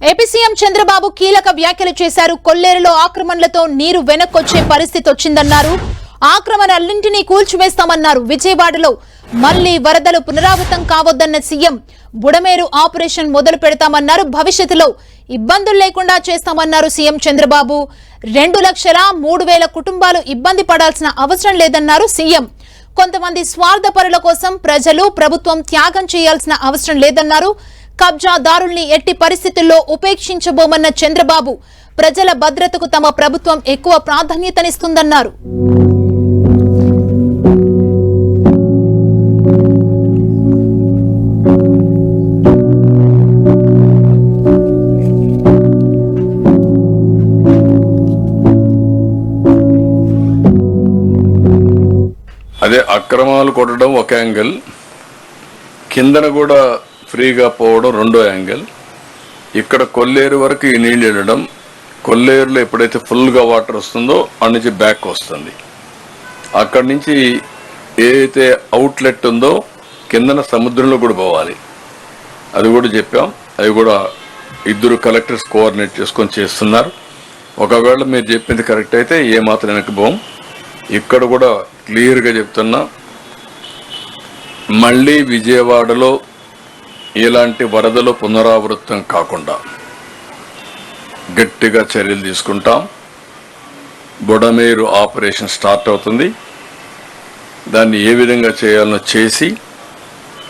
AP CM Chandrababu కీలక వ్యాఖ్యలు చేశారు. కొల్లేరులో ఆక్రమణలతో నీరు వెనక్కొచ్చే పరిస్థితి వచ్చిందన్నారు. ఆక్రమణలన్నింటినీ కూల్చివేస్తామన్నారు విజయవాడలో. మళ్ళీ వరదలు పునరావృతం కావద్దన్న సీఎం బుడమేరు ఆపరేషన్ మొదలు పెడతామన్నారు. భవిష్యత్తులో ఇబ్బందులు లేకుండా చేస్తామన్నారు సీఎం చంద్రబాబు. రెండు లక్షల మూడు వేల కుటుంబాలు ఇబ్బంది పడాల్సిన అవసరం లేదన్నారు సీఎం. కొంతమంది స్వార్థపరుల కోసం ప్రజలు ప్రభుత్వం త్యాగం చేయాల్సిన అవసరం లేదన్నారు. కబ్జాదారుల్ని ఎట్టి పరిస్థితుల్లో ఉపేక్షించబోమన్న చంద్రబాబు ప్రజల భద్రతకు తమ ప్రభుత్వం ఎక్కువ ప్రాధాన్యతనిస్తుందన్నారు. అదే అక్రమాలు కొట్టడం ఒక యాంగిల్ కిందన కూడా ఫ్రీగా పోవడం రెండో యాంగిల్. ఇక్కడ కొల్లేరు వరకు ఈ నీళ్ళు వెళ్ళడం. కొల్లేరులో ఎప్పుడైతే ఫుల్గా వాటర్ వస్తుందో అక్కడి నుంచి బ్యాక్ వస్తుంది. అక్కడి నుంచి ఏదైతే అవుట్లెట్ ఉందో కిందన సముద్రంలో కూడా పోవాలి. అది కూడా చెప్పాం. అది కూడా ఇద్దరు కలెక్టర్స్ కోఆర్డినేట్ చేసుకొని చేస్తున్నారు. ఒకవేళ మీరు చెప్పింది కరెక్ట్ అయితే ఏ మాత్రం వెనక్కి పోం. ఇక్కడ కూడా క్లియర్గా చెప్తున్నా. మళ్ళీ విజయవాడలో ఇలాంటి వరదలు పునరావృతం కాకుండా గట్టిగా చర్యలు తీసుకుంటాం. బుడమేరు ఆపరేషన్ స్టార్ట్ అవుతుంది. దాన్ని ఏ విధంగా చేయాలనో చేసి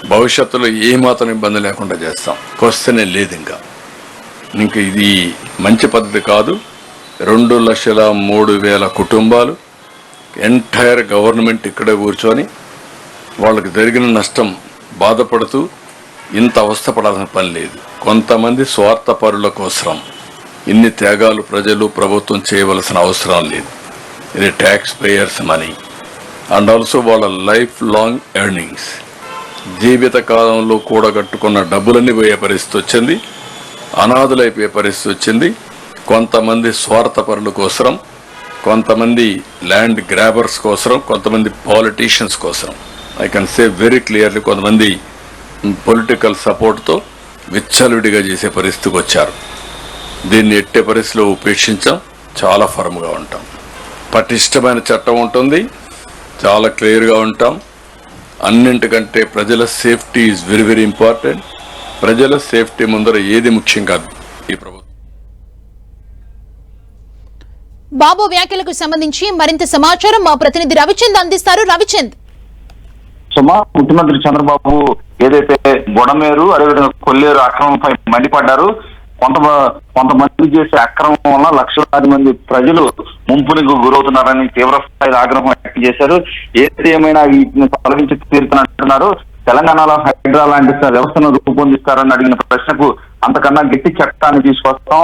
భవిష్యత్తులో ఏమాత్రం ఇబ్బంది లేకుండా చేస్తాం. క్వశ్చనే లేదు ఇంకా. ఇంకా ఇది మంచి పద్ధతి కాదు. రెండు లక్షల మూడు వేల కుటుంబాలు ఎంటైర్ గవర్నమెంట్ ఇక్కడే కూర్చొని వాళ్ళకి జరిగిన నష్టం బాధపడుతూ ఇంత అవస్థపడాల్సిన పని లేదు. కొంతమంది స్వార్థపరుల కోసం ఇన్ని త్యాగాలు ప్రజలు ప్రభుత్వం చేయవలసిన అవసరం లేదు. ఇది tax payers money and also వాళ్ళ లైఫ్ లాంగ్ ఎర్నింగ్స్ జీవిత కాలంలో కూడగట్టుకున్న డబ్బులన్నీ పోయే పరిస్థితి వచ్చింది. అనాథులైపోయే పరిస్థితి వచ్చింది. కొంతమంది స్వార్థపరుల కోసం కొంతమంది ల్యాండ్ గ్రాబర్స్ కోసం కొంతమంది పాలిటీషియన్స్ కోసం I can say very clearly కొంతమంది పొలిటికల్ సపోర్ట్తో విచ్చలుడిగా చేసే పరిస్థితికి వచ్చారు. దీన్ని ఎట్టే పరిస్థితిలో ఉపేక్షించాం? చాలా ఫర్మ్గా ఉంటాం. పటిష్టమైన చట్టం ఉంటుంది. చాలా క్లియర్గా ఉంటాం. అన్నింటికంటే ప్రజల safety is very very important ప్రజల సేఫ్టీ ముందర ఏది ముఖ్యం కాదు? ఈ ప్రభుత్వం. బాబు వ్యాఖ్యలకు సంబంధించి మరింత సమాచారం మా ప్రతినిధి రవిచంద్ అందిస్తారు. రవిచంద్. సుమా ముఖ్యమంత్రి చంద్రబాబు ఏదైతే బుడమేరు అదేవిధంగా కొల్లేరు అక్రమంపై మండిపడ్డారు. కొంత కొంతమంది చేసే అక్రమం వల్ల లక్షలాది మంది ప్రజలు ముంపునికి గురవుతున్నారని తీవ్ర స్థాయిలో ఆగ్రహం వ్యక్తం చేశారు. ఏది ఏమైనా వీటిని తొలగించి తీరుతున్నట్టున్నారు. తెలంగాణలో హైడ్రా లాంటి వ్యవస్థను రూపొందిస్తారని అడిగిన ప్రశ్నకు అంతకన్నా గట్టి చట్టాన్ని తీసుకొస్తాం.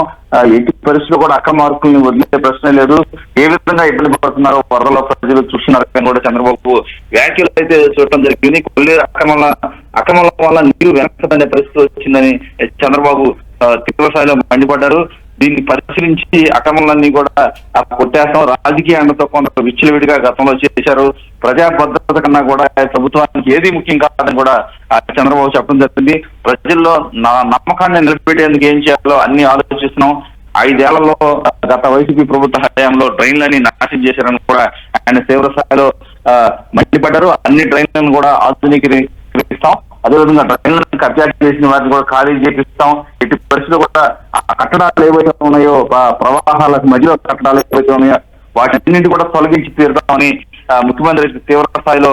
ఎట్టి పరిస్థితులు కూడా అక్రమార్కుల్ని వదిలే ప్రశ్న లేదు. ఏ విధంగా ఇబ్బంది పడుతున్నారో వరదలో ప్రజలు చూస్తున్నారని కూడా చంద్రబాబు వ్యాఖ్యలు అయితే చూడటం జరిగింది. కొల్లేరు అక్రమాల అక్రమాల వల్ల నీరు వెనకదనే పరిస్థితి వచ్చిందని చంద్రబాబు ఆ, తీవ్ర స్థాయిలో మండిపడ్డారు. దీన్ని పరిశీలించి అక్రమాలన్నీ కూడా ఆ, కొట్టేస్తాం. రాజకీయ అండతో కొంత విచ్చలవిడిగా గతంలో చేశారు. ప్రజా భద్రత కన్నా కూడా ప్రభుత్వానికి ఏది ముఖ్యం కాదని కూడా ఆ, చంద్రబాబు చెప్పడం జరిగింది. ప్రజల్లో నా నమ్మకాన్ని నిలబెట్టేందుకు ఏం చేయాలో అన్ని ఆలోచిస్తున్నాం. ఐదేళ్ళలో గత వైసీపీ ప్రభుత్వ హయాంలో డ్రైన్లని నాశనం చేశారని కూడా ఆయన తీవ్ర స్థాయిలో ఆ, మండిపడ్డారు. అన్ని డ్రైన్లను కూడా ఆధునీకరిస్తాం అదేవిధంగా డ్రైన్లను కబ్జా చేసిన వాటిని కూడా ఖాళీ చేపిస్తాం. ఎట్టి పరిస్థితులు కూడా కట్టడాలు ఏవైతే ఉన్నాయో ప్రవాహాలకు మధ్యలో కట్టడాలు ఏవైతే ఉన్నాయో వాటన్నింటి కూడా తొలగించి తీరుతామని ముఖ్యమంత్రి తీవ్ర స్థాయిలో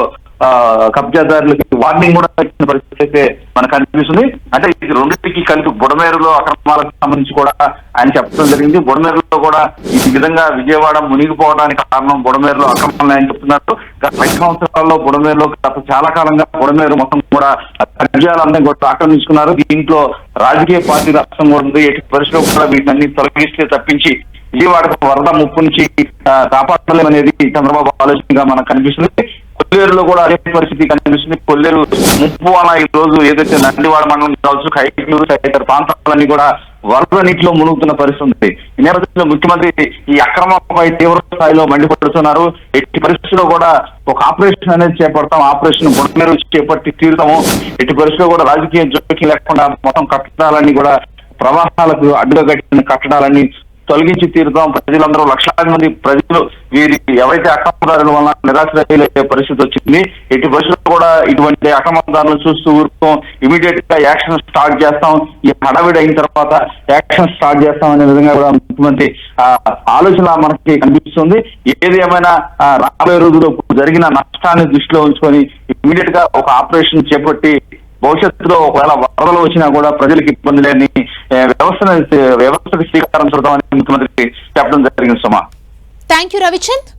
కబ్జాదారులకి వార్నింగ్ కూడా ఇచ్చిన పరిస్థితి అయితే మనకు అనిపిస్తుంది. అంటే ఇది రెండింటికి కలిపి బుడమేరులో అక్రమాలకు సంబంధించి కూడా ఆయన చెప్పడం జరిగింది. బుడమేరులో కూడా ఈ విధంగా విజయవాడ మునిగిపోవడానికి కారణం బుడమేరులో అక్రమాలు ఆయన చెప్తున్నారు. గత ఐదు సంవత్సరాల్లో బుడమేరులో గత చాలా కాలంగా బుడమేరు మొత్తం కూడా కబ్జాలందరినీ కూడా ఆక్రమించుకున్నారు. దీంట్లో రాజకీయ పార్టీ రాష్ట్రం కూడా ఉంది. ఎటు పరిస్థితుల్లో కూడా వీటన్ని తొలగిస్తే తప్పించి విజయవాడకు వరద ముప్పు నుంచి కాపాడలేమనేది చంద్రబాబు ఆలోచనగా మనకు కనిపిస్తుంది. కొల్లేరులో కూడా అదే పరిస్థితి కనిపిస్తుంది. కొల్లేరు ముప్పు అలా ఈ రోజు ఏదైతే నందివాడ మండలం కావచ్చు కైకలూరు తదితర ప్రాంతాలన్నీ కూడా వరద నీటిలో మునుగుతున్న పరిస్థితి. ఈ నేపథ్యంలో ముఖ్యమంత్రి ఈ అక్రమంపై తీవ్ర స్థాయిలో మండిపడుతున్నారు. ఎట్టి పరిస్థితుల్లో కూడా ఒక ఆపరేషన్ అనేది చేపడతాం. ఆపరేషన్ బుడమేరు చేపట్టి తీరుతాము. ఎట్టి పరిస్థితుల్లో కూడా రాజకీయ జోక్యం లేకుండా మొత్తం కట్టడాలన్నీ కూడా ప్రవాహాలకు అడ్డుగా కట్టిన కట్టడాలన్నీ తొలగించి తీరుతాం. ప్రజలందరూ లక్షలాది మంది ప్రజలు వీరి ఎవరైతే అక్రమదారుల వల్ల అయ్యే పరిస్థితి వచ్చింది ఎట్టి పరిస్థితుల్లో కూడా ఇటువంటి అక్రమదారులను చూస్తూ ఊరుకోం. ఇమీడియట్గా యాక్షన్ స్టార్ట్ చేస్తాం. ఈ హడావిడి అయిన తర్వాత యాక్షన్ స్టార్ట్ చేస్తాం అనే విధంగా కూడా ముఖ్యమంత్రి ఆలోచన మనకి కనిపిస్తుంది. ఏది ఏమైనా రాబోయే రోజుల్లో జరిగిన నష్టాన్ని దృష్టిలో ఉంచుకొని ఇమీడియట్గా ఒక ఆపరేషన్ చేపట్టి భవిష్యత్తులో ఒకవేళ వరదలు వచ్చినా కూడా ప్రజలకు ఇబ్బంది లేని వ్యవస్థ వ్యవస్థను వ్యవస్థకు శ్రీకారం చుడతామని ముఖ్యమంత్రి చెప్పడం జరిగింది సుమా. Thank you Ravichand